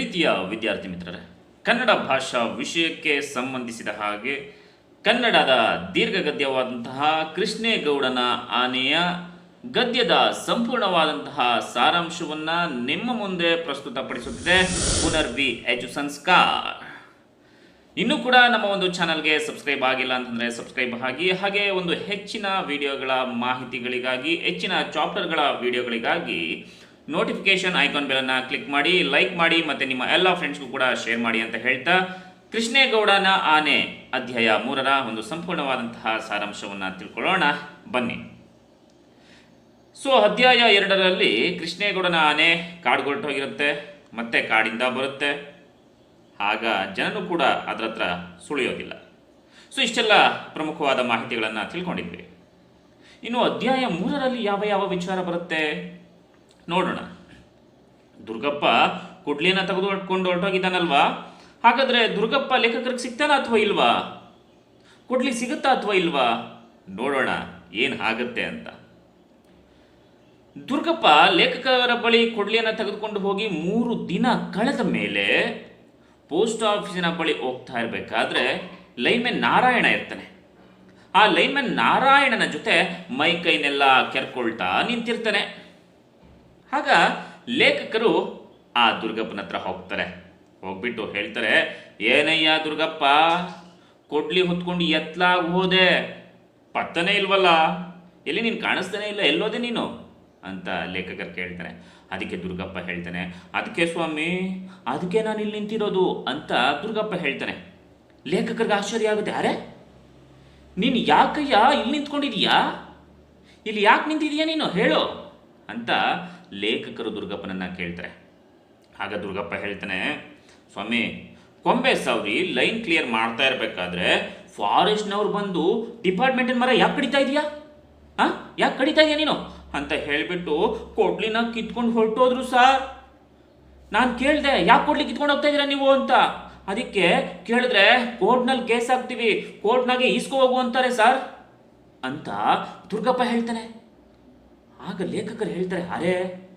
ಪ್ರೀತಿಯ ವಿದ್ಯಾರ್ಥಿ ಮಿತ್ರರೇ, ಕನ್ನಡ ಭಾಷಾ ವಿಷಯಕ್ಕೆ ಸಂಬಂಧಿಸಿದ ಹಾಗೆ ಕನ್ನಡದ ದೀರ್ಘಗದ್ಯವಾದಂತಹ ಕೃಷ್ಣೇಗೌಡನ ಆನೆಯ ಗದ್ಯದ ಸಂಪೂರ್ಣವಾದಂತಹ ಸಾರಾಂಶವನ್ನು ನಿಮ್ಮ ಮುಂದೆ ಪ್ರಸ್ತುತಪಡಿಸುತ್ತಿದೆ ಪುನರ್ವಿ ಎಜು ಸಂಸ್ಕಾರ್. ಇನ್ನೂ ಕೂಡ ನಮ್ಮ ಒಂದು ಚಾನಲ್ಗೆ ಸಬ್ಸ್ಕ್ರೈಬ್ ಆಗಿಲ್ಲ ಅಂತಂದರೆ ಸಬ್ಸ್ಕ್ರೈಬ್ ಆಗಿ, ಹಾಗೆ ಒಂದು ಹೆಚ್ಚಿನ ವಿಡಿಯೋಗಳ ಮಾಹಿತಿಗಳಿಗಾಗಿ, ಹೆಚ್ಚಿನ ಚಾಪ್ಟರ್ಗಳ ವಿಡಿಯೋಗಳಿಗಾಗಿ ನೋಟಿಫಿಕೇಶನ್ ಐಕಾನ್ ಬೆಲನ್ನು ಕ್ಲಿಕ್ ಮಾಡಿ ಲೈಕ್ ಮಾಡಿ ಮತ್ತು ನಿಮ್ಮ ಎಲ್ಲ ಫ್ರೆಂಡ್ಸ್ಗೂ ಕೂಡ ಶೇರ್ ಮಾಡಿ ಅಂತ ಹೇಳ್ತಾ ಕೃಷ್ಣೇಗೌಡನ ಆನೆ ಅಧ್ಯಾಯ ಮೂರರ ಒಂದು ಸಂಪೂರ್ಣವಾದಂತಹ ಸಾರಾಂಶವನ್ನು ತಿಳ್ಕೊಳ್ಳೋಣ. ಬನ್ನಿ. ಸೊ, ಅಧ್ಯಾಯ ಎರಡರಲ್ಲಿ ಕೃಷ್ಣೇಗೌಡನ ಆನೆ ಕಾಡುಗೊರಟೋಗಿರುತ್ತೆ ಮತ್ತೆ ಕಾಡಿಂದ ಬರುತ್ತೆ. ಆಗ ಜನರು ಕೂಡ ಅದರ ಹತ್ರ ಸುಳಿಯೋದಿಲ್ಲ. ಸೊ, ಇಷ್ಟೆಲ್ಲ ಪ್ರಮುಖವಾದ ಮಾಹಿತಿಗಳನ್ನು ತಿಳ್ಕೊಂಡಿದ್ವಿ. ಇನ್ನು ಅಧ್ಯಾಯ ಮೂರರಲ್ಲಿ ಯಾವ ಯಾವ ವಿಚಾರ ಬರುತ್ತೆ? ನೋಡೋಣ. ದುರ್ಗಪ್ಪ ಕೊಡ್ಲಿಯನ್ನು ತೆಗೆದು ಹೊಟ್ಕೊಂಡು ಹೊರಟೋಗಿದ್ದಾನಲ್ವಾ? ಹಾಗಾದ್ರೆ ದುರ್ಗಪ್ಪ ಲೇಖಕರಿಗೆ ಸಿಗ್ತಾನ ಅಥವಾ ಇಲ್ವಾ? ಕುಡ್ಲಿ ಸಿಗುತ್ತಾ ಅಥವಾ ಇಲ್ವಾ? ನೋಡೋಣ, ಏನು ಆಗುತ್ತೆ ಅಂತ. ದುರ್ಗಪ್ಪ ಲೇಖಕರ ಬಳಿ ಕೊಡ್ಲಿಯನ್ನು ತೆಗೆದುಕೊಂಡು ಹೋಗಿ ಮೂರು ದಿನ ಕಳೆದ ಮೇಲೆ ಪೋಸ್ಟ್ ಆಫೀಸಿನ ಬಳಿ ಹೋಗ್ತಾ ಇರಬೇಕಾದ್ರೆ ಲೈನ್ಮೆನ್ ನಾರಾಯಣ ಇರ್ತಾನೆ. ಆ ಲೈನ್ಮೆನ್ ನಾರಾಯಣನ ಜೊತೆ ಮೈ ಕೈನೆಲ್ಲ ಕೆರ್ಕೊಳ್ತಾ ನಿಂತಿರ್ತಾನೆ. ಆಗ ಲೇಖಕರು ಆ ದುರ್ಗಪ್ಪನ ಹತ್ರ ಹೋಗ್ತಾರೆ. ಹೋಗ್ಬಿಟ್ಟು ಹೇಳ್ತಾರೆ, ಏನಯ್ಯ ದುರ್ಗಪ್ಪ, ಕೊಡ್ಲಿ ಹೊತ್ಕೊಂಡು ಎತ್ಲಾಗ ಹೋದೆ. ಪತ್ತನೇ ಇಲ್ವಲ್ಲ? ಎಲ್ಲಿ ನೀನು ಕಾಣಿಸ್ತಾನೆ ಇಲ್ಲ, ಎಲ್ಲೋದೆ ನೀನು? ಅಂತ ಲೇಖಕರು ಕೇಳ್ತಾನೆ ಅದಕ್ಕೆ ದುರ್ಗಪ್ಪ ಹೇಳ್ತಾನೆ, ಅದಕ್ಕೆ ಸ್ವಾಮಿ, ಅದಕ್ಕೆ ನಾನು ಇಲ್ಲಿ ನಿಂತಿರೋದು ಅಂತ ದುರ್ಗಪ್ಪ ಹೇಳ್ತಾನೆ. ಲೇಖಕರಿಗೆ ಆಶ್ಚರ್ಯ ಆಗುತ್ತೆ, ಅರೆ, ನೀನು ಯಾಕಯ್ಯ ಇಲ್ಲಿ ನಿಂತ್ಕೊಂಡಿದೀಯಾ? ಇಲ್ಲಿ ಯಾಕೆ ನಿಂತಿದೀಯಾ ನೀನು? ಹೇಳು ಅಂತ ಲೇಖಕರು ದುರ್ಗಪ್ಪನನ್ನ ಕೇಳ್ತಾರೆ. ಆಗ ದುರ್ಗಪ್ಪ ಹೇಳ್ತಾನೆ, ಸ್ವಾಮಿ, ಕೊಂಬೆ ಸೌರಿ ಲೈನ್ ಕ್ಲಿಯರ್ ಮಾಡ್ತಾ ಇರಬೇಕಾದ್ರೆ ಫಾರೆಸ್ಟ್ನವ್ರು ಬಂದು ಡಿಪಾರ್ಟ್ಮೆಂಟಿನ ಮರ ಯಾಕೆ ಕಡಿತಾ ಇದೆಯಾ? ಹಾಂ ಯಾಕೆ ಕಡಿತಾ ಇದೆಯಾ ನೀನು? ಅಂತ ಹೇಳಿಬಿಟ್ಟು ಕೊಡ್ಲಿನ ಕಿತ್ಕೊಂಡು ಹೊರಟೋದ್ರು ಸರ್. ನಾನು ಕೇಳಿದೆ, ಯಾಕೆ ಕೊಡ್ಲಿ ಕಿತ್ಕೊಂಡು ಹೋಗ್ತಾ ಇದ್ದೀರಾ ನೀವು? ಅಂತ. ಅದಕ್ಕೆ ಕೇಳಿದ್ರೆ, ಕೋರ್ಟ್ನಲ್ಲಿ ಕೇಸ್ ಹಾಕ್ತೀವಿ, ಕೋರ್ಟ್ನಾಗೆ ಈಸ್ಕೋ ಹೋಗು ಅಂತಾರೆ ಸರ್. ಅಂತ ದುರ್ಗಪ್ಪ ಹೇಳ್ತಾನೆ. ಆಗ ಲೇಖಕರು ಹೇಳ್ತಾರೆ, ಅರೆ,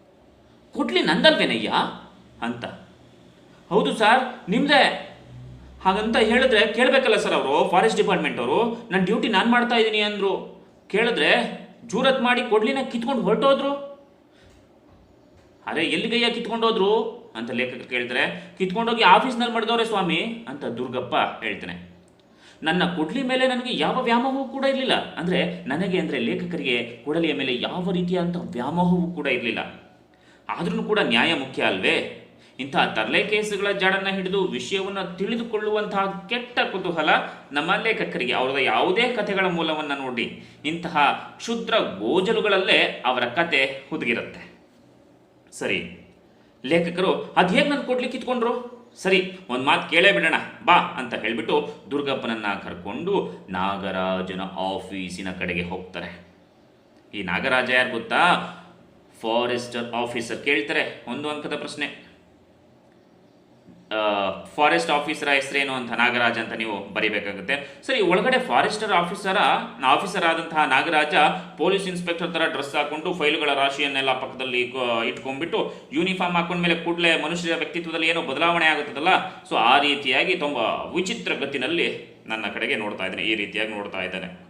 ಕೊಡ್ಲಿ ನಂದಲ್ವೇನಯ್ಯ? ಅಂತ. ಹೌದು ಸರ್ ನಿಮ್ಮದೇ ಹಾಗಂತ ಹೇಳಿದ್ರೆ, ಕೇಳಬೇಕಲ್ಲ ಸರ್ ಅವರು, ಫಾರೆಸ್ಟ್ ಡಿಪಾರ್ಟ್ಮೆಂಟ್ ಅವರು ನನ್ನ ಡ್ಯೂಟಿ ನಾನು ಮಾಡ್ತಾ ಇದ್ದೀನಿ ಅಂದರು. ಕೇಳಿದ್ರೆ, ಜೂರತ್ ಮಾಡಿ ಕೊಡ್ಲಿನ ಕಿತ್ಕೊಂಡು ಹೊರಟೋದ್ರು? ಅರೆ, ಎಲ್ಲಿಗಯ್ಯ ಕಿತ್ಕೊಂಡೋದ್ರು? ಅಂತ ಲೇಖಕರು ಕೇಳಿದ್ರೆ ಕಿತ್ಕೊಂಡೋಗಿ ಆಫೀಸ್ನಲ್ಲಿ ಮಾಡಿದವ್ರೆ ಸ್ವಾಮಿ? ಅಂತ ದುರ್ಗಪ್ಪ ಹೇಳ್ತಾನೆ. ನನ್ನ ಕೊಡ್ಲಿ ಮೇಲೆ ನನಗೆ ಯಾವ ವ್ಯಾಮೋಹವೂ ಕೂಡ ಇರಲಿಲ್ಲ. ಅಂದರೆ ನನಗೆ ಅಂದರೆ ಲೇಖಕರಿಗೆ ಕೊಡಲಿಯ ಮೇಲೆ ಯಾವ ರೀತಿಯಾದಂಥ ವ್ಯಾಮೋಹವೂ ಕೂಡ ಇರಲಿಲ್ಲ. ಆದ್ರೂ ಕೂಡ ನ್ಯಾಯ ಮುಖ್ಯ ಅಲ್ವೇ? ಇಂಥ ತರಲೆ ಕೇಸುಗಳ ಜಾಡನ್ನು ಹಿಡಿದು ವಿಷಯವನ್ನು ತಿಳಿದುಕೊಳ್ಳುವಂತಹ ಕೆಟ್ಟ ಕುತೂಹಲ ನಮ್ಮ ಲೇಖಕರಿಗೆ ಅವರ ಯಾವುದೇ ಕಥೆಗಳ ಮೂಲವನ್ನು ನೋಡಿ, ಇಂತಹ ಕ್ಷುದ್ರ ಗೋಜಲುಗಳಲ್ಲೇ ಅವರ ಕತೆ ಹುದುಗಿರುತ್ತೆ. ಸರಿ, ಲೇಖಕರು ಅದು ಹೇಗೆ ನನ್ನ ಕೊಡ್ಲಿಕ್ಕೆ ಇಟ್ಕೊಂಡ್ರು ಸರಿ, ಒಂದು ಮಾತು ಕೇಳೇ ಬಿಡೋಣ, ಬಾ ಅಂತ ಹೇಳಿಬಿಟ್ಟು ದುರ್ಗಪ್ಪನನ್ನು ಕರ್ಕೊಂಡು ನಾಗರಾಜನ ಆಫೀಸಿನ ಕಡೆಗೆ ಹೋಗ್ತಾರೆ. ಈ ನಾಗರಾಜ ಯಾರು ಗೊತ್ತಾ? ಫಾರೆಸ್ಟರ್ ಆಫೀಸರ್ ಕೇಳ್ತಾರೆ, ಒಂದು ಅಂಕದ ಪ್ರಶ್ನೆ. ಫಾರೆಸ್ಟ್ ಆಫೀಸರ ಹೆಸರೇನು ಅಂತ ನಾಗರಾಜ ಅಂತ ನೀವು ಬರಿಬೇಕಾಗುತ್ತೆ. ಸರಿ, ಒಳಗಡೆ ಫಾರೆಸ್ಟರ್ ಆಫೀಸರ ಆಫೀಸರ್ ಆದಂತಹ ನಾಗರಾಜ ಪೊಲೀಸ್ ಇನ್ಸ್ಪೆಕ್ಟರ್ ಥರ ಡ್ರೆಸ್ ಹಾಕೊಂಡು ಫೈಲ್ಗಳ ರಾಶಿಯನ್ನೆಲ್ಲ ಪಕ್ಕದಲ್ಲಿ ಇಟ್ಕೊ- ಇಟ್ಕೊಂಡ್ಬಿಟ್ಟು ಯೂನಿಫಾರ್ಮ್ ಹಾಕೊಂಡ್ಮೇಲೆ ಕೂಡಲೇ ಮನುಷ್ಯರ ವ್ಯಕ್ತಿತ್ವದಲ್ಲಿ ಏನೋ ಬದಲಾವಣೆ ಆಗುತ್ತದಲ್ಲ? ಸೊ ಆ ರೀತಿಯಾಗಿ ತುಂಬ ವಿಚಿತ್ರ ಗತಿನಲ್ಲಿ ನನ್ನ ಕಡೆಗೆ ನೋಡ್ತಾ ಇದ್ದಾನೆ, ಈ ರೀತಿಯಾಗಿ ನೋಡ್ತಾ ಇದ್ದಾನೆ.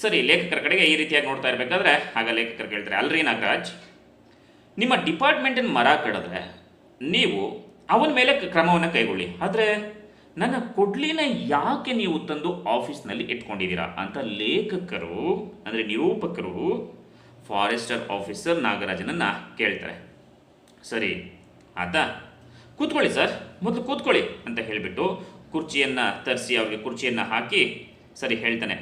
ಸರಿ, ಲೇಖಕರ ಕಡೆಗೆ ಈ ರೀತಿಯಾಗಿ ನೋಡ್ತಾ ಇರಬೇಕಾದ್ರೆ, ಆಗ ಲೇಖಕರು ಕೇಳ್ತಾರೆ, ಅಲ್ರಿ ನಾಗರಾಜ್, ನಿಮ್ಮ ಡಿಪಾರ್ಟ್ಮೆಂಟಿನ ಮರ ಕಡಿದ್ರೆ ನೀವು ಅವನ ಮೇಲೆ ಕ್ರಮವನ್ನು ಕೈಗೊಳ್ಳಿ. ಆದರೆ ನನ್ನ ಕೊಡ್ಲಿನ ಯಾಕೆ ನೀವು ತಂದು ಆಫೀಸ್ನಲ್ಲಿ ಇಟ್ಕೊಂಡಿದ್ದೀರಾ ಅಂತ ಲೇಖಕರು, ಅಂದರೆ ನಿರೂಪಕರು, ಫಾರೆಸ್ಟರ್ ಆಫೀಸರ್ ನಾಗರಾಜನನ್ನ ಕೇಳ್ತಾರೆ. ಸರಿ, ಆತ, ಕೂತ್ಕೊಳ್ಳಿ ಸರ್, ಮೊದಲು ಕೂತ್ಕೊಳ್ಳಿ ಅಂತ ಹೇಳಿಬಿಟ್ಟು ಕುರ್ಚಿಯನ್ನು ತರಿಸಿ, ಅವರಿಗೆ ಕುರ್ಚಿಯನ್ನು ಹಾಕಿ ಸರಿ ಹೇಳ್ತಾನೆ.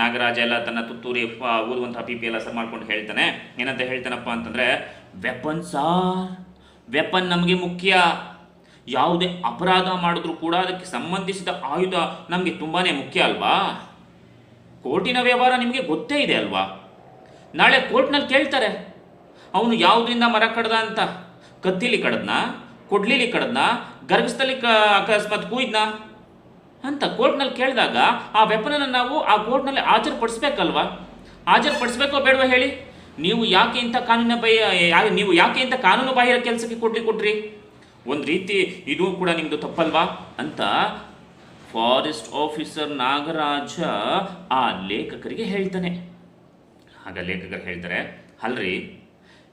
ನಾಗರಾಜ ಎಲ್ಲ ತನ್ನ ತುತ್ತೂರಿ ಓದುವಂಥ ಪಿ ಪಿ ಎಲ್ಲ ಸರ್ ಮಾಡ್ಕೊಂಡು ಹೇಳ್ತಾನೆ. ಏನಂತ ಹೇಳ್ತಾನಪ್ಪ ಅಂತಂದರೆ ವೆಪನ್ ಸಾರ್ ವೆಪನ್ ನಮಗೆ ಮುಖ್ಯ. ಯಾವುದೇ ಅಪರಾಧ ಮಾಡಿದ್ರೂ ಕೂಡ ಅದಕ್ಕೆ ಸಂಬಂಧಿಸಿದ ಆಯುಧ ನಮಗೆ ತುಂಬಾ ಮುಖ್ಯ ಅಲ್ವಾ? ಕೋರ್ಟಿನ ವ್ಯವಹಾರ ನಿಮಗೆ ಗೊತ್ತೇ ಇದೆ ಅಲ್ವಾ? ನಾಳೆ ಕೋರ್ಟ್ನಲ್ಲಿ ಕೇಳ್ತಾರೆ. ಅವನು ಯಾವುದರಿಂದ ಮರ ಕಡ್ದ ಅಂತ? ಕತ್ತಿಲಿ ಕಡ್ದನ? ಕೊಡ್ಲಿಲಿ ಕಡದ್ನ? ಗರ್ಭಿಸ್ದಲ್ಲಿ ಕ, ಅಕಸ್ಮಾತ್ ಕೂಯ್ದ್ನ? ಅಂತ ಕೋರ್ಟ್ನಲ್ಲಿ ಕೇಳಿದಾಗ ಆ ವೆಪನನ್ನು ನಾವು ಆ ಕೋರ್ಟ್ನಲ್ಲಿ ಹಾಜರುಪಡಿಸ್ಬೇಕಲ್ವಾ? ಹಾಜರುಪಡಿಸ್ಬೇಕೋ ಬೇಡವಾ ಹೇಳಿ? ನೀವು ಯಾಕೆ ಇಂಥ ಕಾನೂನ ಬಯ ನೀವು ಯಾಕೆ ಇಂಥ ಕಾನೂನು ಬಾಹಿರ ಕೆಲಸಕ್ಕೆ ಕೊಡ್ಲಿ ಕೊಡ್ರಿ ಒಂದು ರೀತಿ ಇದು ಕೂಡ ನಿಮ್ಮದು ತಪ್ಪಲ್ವಾ? ಅಂತ ಫಾರೆಸ್ಟ್ ಆಫೀಸರ್ ನಾಗರಾಜ ಆ ಲೇಖಕರಿಗೆ ಹೇಳ್ತಾನೆ. ಆಗ ಲೇಖಕರು ಹೇಳ್ತಾರೆ, ಅಲ್ರಿ,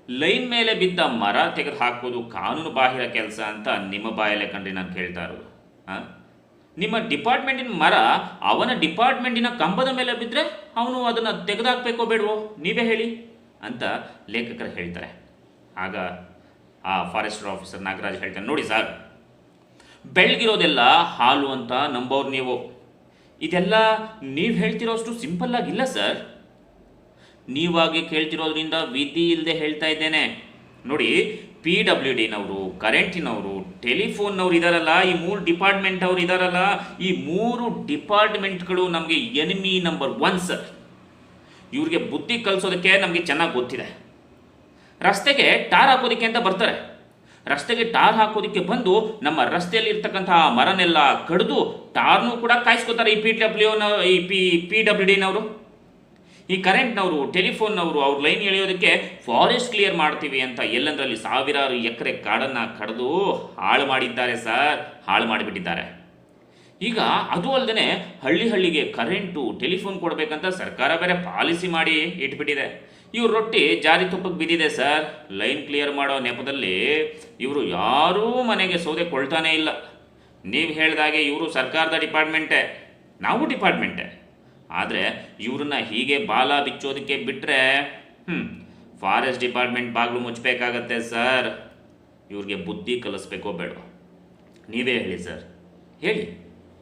ಲೈನ್ ಮೇಲೆ ಬಿದ್ದ ಮರ ತೆಗೆದು ಹಾಕೋದು ಕಾನೂನು ಬಾಹಿರ ಕೆಲಸ ಅಂತ ನಿಮ್ಮ ಬಾಯಲ್ಲೇ ಕಂಡ್ರಿ ನಾನು ಕೇಳ್ತಾ ಇರೋದು. ಹಾಂ ನಿಮ್ಮ ಡಿಪಾರ್ಟ್ಮೆಂಟಿನ ಮರ ಅವನ ಡಿಪಾರ್ಟ್ಮೆಂಟಿನ ಕಂಬದ ಮೇಲೆ ಬಿದ್ದರೆ ಅವನು ಅದನ್ನು ತೆಗೆದಾಕ್ಬೇಕೋ ಬೇಡವೋ? ನೀವೇ ಹೇಳಿ. ಅಂತ ಲೇಖಕರು ಹೇಳ್ತಾರೆ. ಆಗ ಆ ಫಾರೆಸ್ಟರ್ ಆಫೀಸರ್ ನಾಗರಾಜ್ ಹೇಳ್ತಾನೆ, ನೋಡಿ ಸರ್, ಬೆಳಗಿರೋದೆಲ್ಲ ಹಾಲು ಅಂತ ನಂಬೋರು ನೀವು. ಇದೆಲ್ಲ ನೀವು ಹೇಳ್ತಿರೋಷ್ಟು ಸಿಂಪಲ್ ಆಗಿಲ್ಲ ಸರ್. ನೀವಾಗಿ ಕೇಳ್ತಿರೋದ್ರಿಂದ ವಿಧಿ ಇಲ್ಲದೆ ಹೇಳ್ತಾ ಇದ್ದೇನೆ. ನೋಡಿ, ಪಿ ಡಬ್ಲ್ಯೂ ಡಿನವರು, ಕರೆಂಟಿನವರು, ಟೆಲಿಫೋನ್ನವ್ರು ಇದಾರಲ್ಲ, ಈ ಮೂರು ಡಿಪಾರ್ಟ್ಮೆಂಟ್ ಅವ್ರು ಇದಾರಲ್ಲ, ಈ ಮೂರು ಡಿಪಾರ್ಟ್ಮೆಂಟ್ಗಳು ನಮಗೆ ಎನಿಮಿ ನಂಬರ್ ಒನ್ ಸರ್. ಇವ್ರಿಗೆ ಬುದ್ಧಿ ಕಲಿಸೋದಕ್ಕೆ ನಮಗೆ ಚೆನ್ನಾಗಿ ಗೊತ್ತಿದೆ. ರಸ್ತೆಗೆ ಟಾರ್ ಹಾಕೋದಕ್ಕೆ ಅಂತ ಬರ್ತಾರೆ. ರಸ್ತೆಗೆ ಟಾರ್ ಹಾಕೋದಕ್ಕೆ ಬಂದು ನಮ್ಮ ರಸ್ತೆಯಲ್ಲಿ ಇರ್ತಕ್ಕಂತಹ ಮರನೆಲ್ಲ ಕಡಿದು ಟಾರ್ನು ಕೂಡ ಕಾಯಿಸ್ಕೋತಾರೆ ಈ ಪಿ ಡಬ್ಲ್ಯೂನ ಈ ಪಿ ಪಿ ಡಬ್ಲ್ಯೂ ಡಿನವರು ಈ ಕರೆಂಟ್ನವರು, ಟೆಲಿಫೋನ್ನವರು, ಅವ್ರ ಲೈನ್ ಎಳೆಯೋದಕ್ಕೆ ಫಾರೆಸ್ಟ್ ಕ್ಲಿಯರ್ ಮಾಡ್ತೀವಿ ಅಂತ ಎಲ್ಲಂದ್ರಲ್ಲಿ ಸಾವಿರಾರು ಎಕರೆ ಕಾಡನ್ನು ಕಡಿದು ಹಾಳು ಮಾಡಿದ್ದಾರೆ ಸರ್. ಹಾಳು ಮಾಡಿಬಿಟ್ಟಿದ್ದಾರೆ. ಈಗ ಅದು ಅಲ್ಲದೆ ಹಳ್ಳಿ ಹಳ್ಳಿಗೆ ಕರೆಂಟು, ಟೆಲಿಫೋನ್ ಕೊಡಬೇಕಂತ ಸರ್ಕಾರ ಬೇರೆ ಪಾಲಿಸಿ ಮಾಡಿ ಇಟ್ಬಿಟ್ಟಿದೆ. ಇವ್ರ ರೊಟ್ಟಿ ಜಾರಿ ತುಪ್ಪಕ್ಕೆ ಬಿದ್ದಿದೆ ಸರ್. ಲೈನ್ ಕ್ಲಿಯರ್ ಮಾಡೋ ನೆಪದಲ್ಲಿ ಇವರು ಯಾರೂ ಮನೆಗೆ ಸೌದೆ ಕೊಳ್ತಾನೇ ಇಲ್ಲ. ನೀವು ಹೇಳಿದಾಗೆ ಇವರು ಸರ್ಕಾರದ ಡಿಪಾರ್ಟ್ಮೆಂಟೇ, ನಾವು ಡಿಪಾರ್ಟ್ಮೆಂಟೇ. ಆದರೆ ಇವ್ರನ್ನ ಹೀಗೆ ಬಾಲ ಬಿಚ್ಚೋದಕ್ಕೆ ಬಿಟ್ಟರೆ ಹ್ಞೂ ಫಾರೆಸ್ಟ್ ಡಿಪಾರ್ಟ್ಮೆಂಟ್ ಬಾಗಿಲು ಮುಚ್ಚಬೇಕಾಗತ್ತೆ ಸರ್. ಇವ್ರಿಗೆ ಬುದ್ಧಿ ಕಲಿಸ್ಬೇಕೋ ಬೇಡ ನೀವೇ ಹೇಳಿ ಸರ್. ಹೇಳಿ.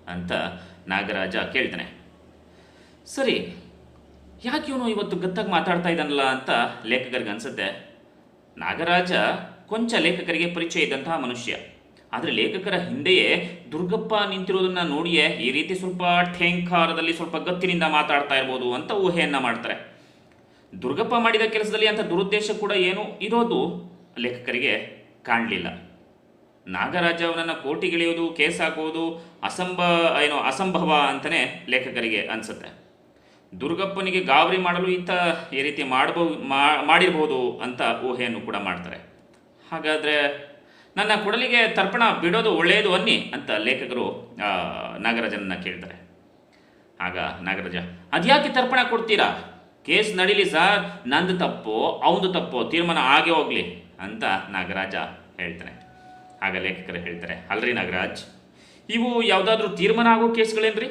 ಅಂತ ನಾಗರಾಜ ಕೇಳ್ತಾನೆ. ಸರಿ, ಯಾಕೆ ಇವನು ಇವತ್ತು ಗತ್ತಾಗಿ ಮಾತಾಡ್ತಾ ಇದ್ದಾನಲ್ಲ ಅಂತ ಲೇಖಕರಿಗೆ ಅನ್ಸುತ್ತೆ. ನಾಗರಾಜ ಕೊಂಚ ಲೇಖಕರಿಗೆ ಪರಿಚಯ ಇದ್ದಂತಹ ಮನುಷ್ಯ. ಆದರೆ ಲೇಖಕರ ಹಿಂದೆಯೇ ದುರ್ಗಪ್ಪ ನಿಂತಿರೋದನ್ನು ನೋಡಿಯೇ ಈ ರೀತಿ ಸ್ವಲ್ಪ ಠೇಂಕಾರದಲ್ಲಿ ಸ್ವಲ್ಪ ಗತ್ತಿನಿಂದ ಮಾತಾಡ್ತಾ ಇರ್ಬೋದು ಅಂತ ಊಹೆಯನ್ನ ಮಾಡ್ತಾರೆ. ದುರ್ಗಪ್ಪ ಮಾಡಿದ ಕೆಲಸದಲ್ಲಿ ಅಂತ ದುರುದ್ದೇಶ ಕೂಡ ಏನು? ಇರೋದು ಲೇಖಕರಿಗೆ ಕಾಣಲಿಲ್ಲ. ನಾಗರಾಜ ಅವನನ್ನು ಕೋಟಿಗಿಳಿಯೋದು ಕೇಸ್ ಹಾಕೋದು ಅಸಂಭ, ಏನು, ಅಸಂಭವ ಅಂತಲೇ ಲೇಖಕರಿಗೆ ಅನಿಸುತ್ತೆ. ದುರ್ಗಪ್ಪನಿಗೆ ಗಾಬರಿ ಮಾಡಲು ಇಂಥ ಈ ರೀತಿ ಮಾಡಬಹು ಮಾಡಿರ್ಬೋದು ಅಂತ ಊಹೆಯನ್ನು ಕೂಡ ಮಾಡ್ತಾರೆ. ಹಾಗಾದರೆ ನನ್ನ ಕೊಡಲಿಗೆ ತರ್ಪಣ ಬಿಡೋದು ಒಳ್ಳೆಯದು ಅನ್ನಿ ಅಂತ ಲೇಖಕರು ನಾಗರಾಜನನ್ನು ನಾಗರಾಜನನ್ನ ಕೇಳ್ತಾರೆ. ಆಗ ನಾಗರಾಜ, ಅದ್ಯಾಕೆ ತರ್ಪಣ ಕೊಡ್ತೀರಾ? ಕೇಸ್ ನಡೀಲಿ ಸರ್, ನಂದು ತಪ್ಪು ಅವನದು ತಪ್ಪು, ತೀರ್ಮಾನ ಆಗೇ ಹೋಗಲಿ ಅಂತ ನಾಗರಾಜ ಹೇಳ್ತಾನೆ ಆಗ ಲೇಖಕರು ಹೇಳ್ತಾರೆ, ಅಲ್ರಿ ನಾಗರಾಜ್? ಇವು ಯಾವುದಾದ್ರೂ ತೀರ್ಮಾನ ಆಗೋ ಕೇಸ್ಗಳೇನ್ರಿ?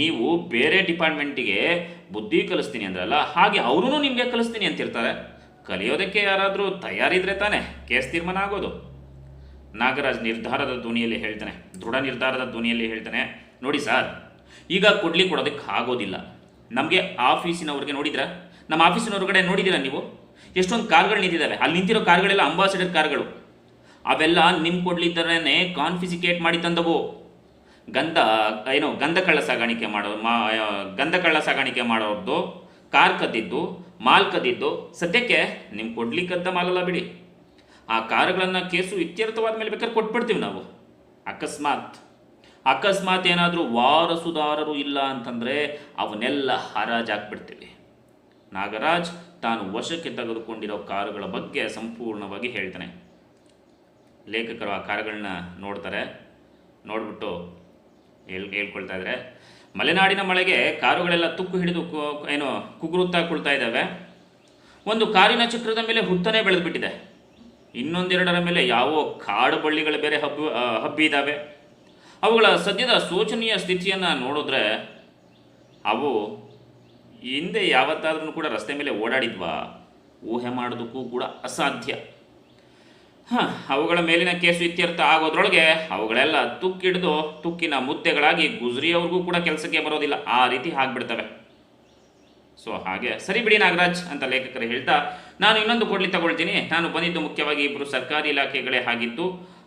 ನೀವು ಬೇರೆ ಡಿಪಾರ್ಟ್ಮೆಂಟಿಗೆ ಬುದ್ಧಿ ಕಲಿಸ್ತೀನಿ ಅಂದ್ರಲ್ಲ, ಹಾಗೆ ಅವರೂ ನಿಮಗೆ ಕಲಿಸ್ತೀನಿ ಅಂತಿರ್ತಾರೆ. ಕಲಿಯೋದಕ್ಕೆ ಯಾರಾದರೂ ತಯಾರಿದ್ರೆ ತಾನೇ ಕೇಸ್ ತೀರ್ಮಾನ ಆಗೋದು. ನಾಗರಾಜ್ ನಿರ್ಧಾರದ ಧ್ವನಿಯಲ್ಲಿ ಹೇಳ್ತಾನೆ, ದೃಢ ನಿರ್ಧಾರದ ಧ್ವನಿಯಲ್ಲಿ ಹೇಳ್ತಾನೆ, ನೋಡಿ ಸರ್, ಈಗ ಕೊಡ್ಲಿ ಕೊಡೋದಕ್ಕೆ ಆಗೋದಿಲ್ಲ. ನಮಗೆ ಆಫೀಸಿನವ್ರಿಗೆ ನೋಡಿದ್ರ? ನಮ್ಮ ಆಫೀಸಿನ ಹೊರಗಡೆ ನೋಡಿದ್ದೀರಾ ನೀವು? ಎಷ್ಟೊಂದು ಕಾರ್ಗಳು ನಿಂತಿದ್ದಾವೆ. ಅಲ್ಲಿ ನಿಂತಿರೋ ಕಾರ್ಗಳೆಲ್ಲ ಅಂಬಾಸಿಡರ್ ಕಾರ್ಗಳು. ಅವೆಲ್ಲ ನಿಮ್ಮ ಕೊಡ್ಲಿದ್ದರೇನೆ ಕಾನ್ಫಿಸಿಕೇಟ್ ಮಾಡಿ ತಂದವು. ಗಂಧ, ಏನು ಗಂಧ ಕಳ್ಳ ಸಾಗಾಣಿಕೆ ಮಾಡೋ, ಮಾ ಗಂಧ ಕಳ್ಳ ಸಾಗಾಣಿಕೆ ಮಾಡೋದು ಕಾರ್ ಕದ್ದಿದ್ದು, ಮಾಲ್ ಕದ್ದಿದ್ದು, ಸದ್ಯಕ್ಕೆ ನಿಮ್ಮ ಕೊಡ್ಲಿಕ್ಕಂತ ಮಾಲಲ್ಲ ಬಿಡಿ. ಆ ಕಾರುಗಳನ್ನು ಕೇಸು ಇತ್ಯರ್ಥವಾದ ಮೇಲೆ ಬೇಕಾದ್ರೆ ಕೊಟ್ಬಿಡ್ತೀವಿ ನಾವು. ಅಕಸ್ಮಾತ್. ಅಕಸ್ಮಾತ್ ಏನಾದರೂ ವಾರಸುದಾರರು ಇಲ್ಲ ಅಂತಂದರೆ ಅವನ್ನೆಲ್ಲ ಹರಾಜಾಕ್ಬಿಡ್ತೀವಿ ನಾಗರಾಜ್ ತಾನು ವಶಕ್ಕೆ ತೆಗೆದುಕೊಂಡಿರೋ ಕಾರುಗಳ ಬಗ್ಗೆ ಸಂಪೂರ್ಣವಾಗಿ ಹೇಳ್ತಾನೆ. ಲೇಖಕರು ಆ ಕಾರ್ಯಗಳನ್ನ ನೋಡ್ತಾರೆ. ನೋಡ್ಬಿಟ್ಟು ಹೇಳ್, ಹೇಳ್ಕೊಳ್ತಾ ಇದ್ದಾರೆ ಮಲೆನಾಡಿನ ಮಳೆಗೆ ಕಾರುಗಳೆಲ್ಲ ತುಕ್ಕು ಹಿಡಿದು ಏನು ಕುಗುರುತ್ತಾ ಕುಳ್ತಾ ಇದ್ದಾವೆ ಒಂದು ಕಾರಿನ ಚಕ್ರದ ಮೇಲೆ ಹುತ್ತನೇ ಬೆಳೆದುಬಿಟ್ಟಿದೆ. ಇನ್ನೊಂದೆರಡರ ಮೇಲೆ ಯಾವ ಕಾಡು ಬಳ್ಳಿಗಳು ಬೇರೆ ಹಬ್ಬ ಹಬ್ಬಿ ಇದ್ದಾವೆ ಅವುಗಳ ಸದ್ಯದ ಶೋಚನೀಯ ಸ್ಥಿತಿಯನ್ನು ನೋಡಿದ್ರೆ ಅವು ಹಿಂದೆ ಯಾವತ್ತಾದ್ರೂ ಕೂಡ ರಸ್ತೆ ಮೇಲೆ ಓಡಾಡಿದ್ವಾ? ಊಹೆ ಮಾಡೋದಕ್ಕೂ ಕೂಡ ಅಸಾಧ್ಯ. ಹಾಂ, ಅವುಗಳ ಮೇಲಿನ ಕೇಸು ಇತ್ಯರ್ಥ ಆಗೋದ್ರೊಳಗೆ ಅವುಗಳೆಲ್ಲ ತುಕ್ಕಿಡಿದು ತುಕ್ಕಿನ ಮುದ್ದೆಗಳಾಗಿ ಗುಜ್ರಿಯವ್ರಿಗೂ ಕೂಡ ಕೆಲಸಕ್ಕೆ ಬರೋದಿಲ್ಲ. ಆ ರೀತಿ ಆಗ್ಬಿಡ್ತವೆ. ಸೊ, ಹಾಗೆ ಸರಿ ಬಿಡಿ ನಾಗರಾಜ್ ಅಂತ ಲೇಖಕರು ಹೇಳ್ತಾ, ನಾನು ಇನ್ನೊಂದು ಕೊಡ್ಲಿ ತಗೊಳ್ತೀನಿ. ನಾನು ಬಂದಿದ್ದು ಮುಖ್ಯವಾಗಿ ಇಬ್ಬರು ಸರ್ಕಾರಿ ಇಲಾಖೆಗಳೇ ಆಗಿದ್ದು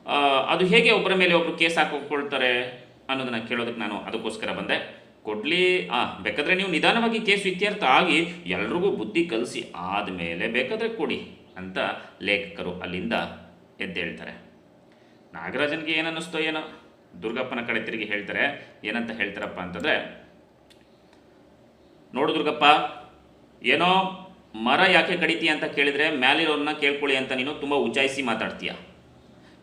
ಅದು ಹೇಗೆ ಒಬ್ಬರ ಮೇಲೆ ಒಬ್ಬರು ಕೇಸ್ ಹಾಕೊಳ್ತಾರೆ ಅನ್ನೋದನ್ನ ಕೇಳೋದಕ್ಕೆ ನಾನು ಅದಕ್ಕೋಸ್ಕರ ಬಂದೆ. ಕೊಡ್ಲಿ, ಆ, ಬೇಕಾದ್ರೆ ನೀವು ನಿಧಾನವಾಗಿ ಕೇಸು ಇತ್ಯರ್ಥ ಆಗಿ ಎಲ್ರಿಗೂ ಬುದ್ಧಿ ಕಲಿಸಿ ಆದಮೇಲೆ ಬೇಕಾದರೆ ಕೊಡಿ ಅಂತ ಲೇಖಕರು ಅಲ್ಲಿಂದ ಎದ್ದೇಳ್ತಾರೆ ನಾಗರಾಜನಿಗೆ ಏನನ್ನಿಸ್ತೋ ಏನೋ? ದುರ್ಗಪ್ಪನ ಕಡೆ ತಿರುಗಿ ಹೇಳ್ತಾರೆ, ಏನಂತ ಹೇಳ್ತಾರಪ್ಪ ಅಂತಂದರೆ, ನೋಡು ದುರ್ಗಪ್ಪ, ಏನೋ ಮರ ಯಾಕೆ ಕಡಿತೀಯ ಅಂತ ಕೇಳಿದರೆ ಮ್ಯಾಲಿರೋರನ್ನ ಕೇಳ್ಕೊಳ್ಳಿ ಅಂತ ನೀನು ತುಂಬ ಉಚ್ಚಾಯಿಸಿ ಮಾತಾಡ್ತೀಯ.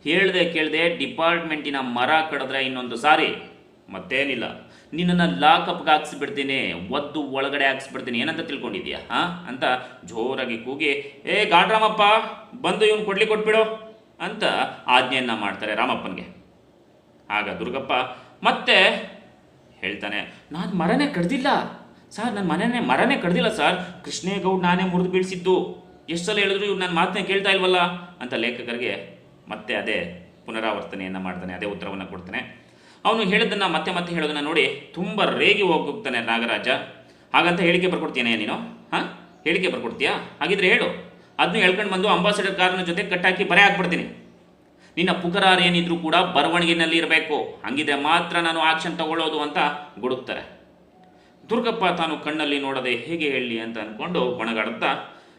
ಹೇಳ್ದೆ ಕೇಳ್ದೆ ಡಿಪಾರ್ಟ್ಮೆಂಟಿನ ಮರ ಕಡಿದ್ರೆ ಇನ್ನೊಂದು ಸಾರಿ. ಮತ್ತೇನಿಲ್ಲ. ನಿನ್ನನ್ನು ಲಾಕಪ್ಗೆ ಹಾಕ್ಸ್ಬಿಡ್ತೀನಿ, ಒದ್ದು ಒಳಗಡೆ ಹಾಕ್ಸ್ಬಿಡ್ತೀನಿ, ಏನಂತ ತಿಳ್ಕೊಂಡಿದ್ಯಾ ಹಾಂ? ಅಂತ ಜೋರಾಗಿ ಕೂಗಿ, ಏ ಗಾಡ್ರಾಮಪ್ಪ, ಬಂದು ಇವನು ಕೊಡ್ಲಿ ಕೊಟ್ಬಿಡು. ಅಂತ ಆಜ್ಞೆಯನ್ನು ಮಾಡ್ತಾರೆ ರಾಮಪ್ಪನಿಗೆ. ಆಗ ದುರ್ಗಪ್ಪ ಮತ್ತೆ ಹೇಳ್ತಾನೆ, ನಾನು ಮರನೇ ಕಡ್ದಿಲ್ಲ ಸರ್ ನನ್ನ ಮನೆಯೇ ಮರನೇ ಕಡ್ದಿಲ್ಲ ಸರ್, ಕೃಷ್ಣೇಗೌಡ ನಾನೇ ಮುರಿದು ಬೀಳಿಸಿದ್ದು. ಎಷ್ಟು ಸಲ ಹೇಳಿದ್ರು ಇವ್ರು ನನ್ನ ಮಾತನ್ನ ಕೇಳ್ತಾ ಇಲ್ವಲ್ಲ? ಅಂತ ಲೇಖಕರಿಗೆ ಮತ್ತೆ ಅದೇ ಪುನರಾವರ್ತನೆಯನ್ನು ಮಾಡ್ತಾನೆ, ಅದೇ ಉತ್ತರವನ್ನು ಕೊಡ್ತಾನೆ. ಅವನು ಹೇಳೋದನ್ನು ಮತ್ತೆ ಮತ್ತೆ ಹೇಳೋದನ್ನು ನೋಡಿ ತುಂಬ ರೇಗಿ ಹೋಗ್ತಾನೆ ನಾಗರಾಜ. ಹಾಗಂತ ಹೇಳಿಕೆ ಬರ್ಕೊಡ್ತೀಯನೇ ನೀನು? ಹಾಂ? ಹೇಳಿಕೆ ಬರ್ಕೊಡ್ತೀಯಾ? ಹಾಗಿದ್ರೆ ಹೇಳು. ಅದನ್ನು ಹೇಳ್ಕೊಂಡು ಬಂದು ಅಂಬಾಸಿಡರ್ ಕಾರನ ಜೊತೆ ಕಟ್ಟಾಕಿ ಬರೆ ಹಾಕ್ಬಿಡ್ತೀನಿ. ನಿನ್ನ ಪುಕರಾರ್ ಏನಿದ್ರು ಕೂಡ ಬರವಣಿಗೆನಲ್ಲಿ ಇರಬೇಕು. ಹಂಗಿದೆ ಮಾತ್ರ ನಾನು ಆಕ್ಷನ್ ತಗೊಳ್ಳೋದು ಅಂತ ಗುಡುಕ್ತಾರೆ ದುರ್ಗಪ್ಪ ತಾನು ಕಣ್ಣಲ್ಲಿ ನೋಡದೆ ಹೇಗೆ ಹೇಳಿ ಅಂತ ಅಂದ್ಕೊಂಡು ಒಣಗಾಡುತ್ತಾ,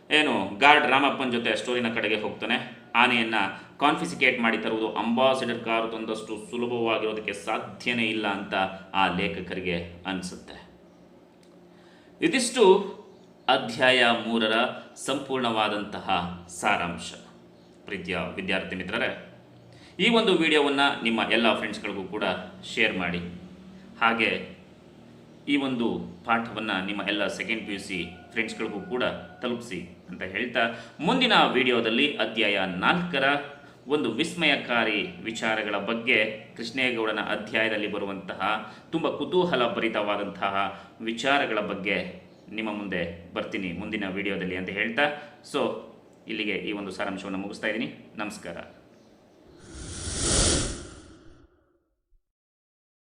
ಏನು, ಗಾರ್ಡ್ ರಾಮಪ್ಪನ ಜೊತೆ ಸ್ಟೋರಿನ ಕಡೆಗೆ ಹೋಗ್ತಾನೆ. ಆನೆಯನ್ನು ಕಾನ್ಫಿಸಿಕೇಟ್ ಮಾಡಿ ತರುವುದು ಅಂಬಾಸಿಡರ್ ಕಾರು ತಂದಷ್ಟು ಸುಲಭವಾಗಿರೋದಕ್ಕೆ ಸಾಧ್ಯನೇ ಇಲ್ಲ ಅಂತ ಆ ಲೇಖಕರಿಗೆ ಅನಿಸುತ್ತೆ. ಇದಿಷ್ಟು ಅಧ್ಯಾಯ ಮೂರರ ಸಂಪೂರ್ಣವಾದಂತಹ ಸಾರಾಂಶ. ಪ್ರೀತಿಯ ವಿದ್ಯಾರ್ಥಿ ಮಿತ್ರರೇ, ಈ ಒಂದು ವಿಡಿಯೋವನ್ನು ನಿಮ್ಮ ಎಲ್ಲ ಫ್ರೆಂಡ್ಸ್ಗಳಿಗೂ ಕೂಡ ಶೇರ್ ಮಾಡಿ. ಹಾಗೆ ಈ ಒಂದು ಪಾಠವನ್ನು ನಿಮ್ಮ ಎಲ್ಲ ಸೆಕೆಂಡ್ ಪಿ ಯು ಸಿ ಫ್ರೆಂಡ್ಸ್ಗಳಿಗೂ ಕೂಡ ತಲುಪಿಸಿ ಅಂತ ಹೇಳ್ತಾ, ಮುಂದಿನ ವಿಡಿಯೋದಲ್ಲಿ ಅಧ್ಯಾಯ ನಾಲ್ಕರ ಒಂದು ವಿಸ್ಮಯಕಾರಿ ವಿಚಾರಗಳ ಬಗ್ಗೆ ಕೃಷ್ಣೇಗೌಡನ ಅಧ್ಯಾಯದಲ್ಲಿ ಬರುವಂತಹ ತುಂಬ ಕುತೂಹಲ ಭರಿತವಾದಂತಹ ವಿಚಾರಗಳ ಬಗ್ಗೆ ನಿಮ್ಮ ಮುಂದೆ ಬರ್ತೀನಿ ಮುಂದಿನ ವಿಡಿಯೋದಲ್ಲಿ ಅಂತ ಹೇಳ್ತಾ. ಸೊ ಇಲ್ಲಿಗೆ ಈ ಒಂದು ಸಾರಾಂಶವನ್ನು ಮುಗಿಸ್ತಾ ಇದ್ದೀನಿ. ನಮಸ್ಕಾರ.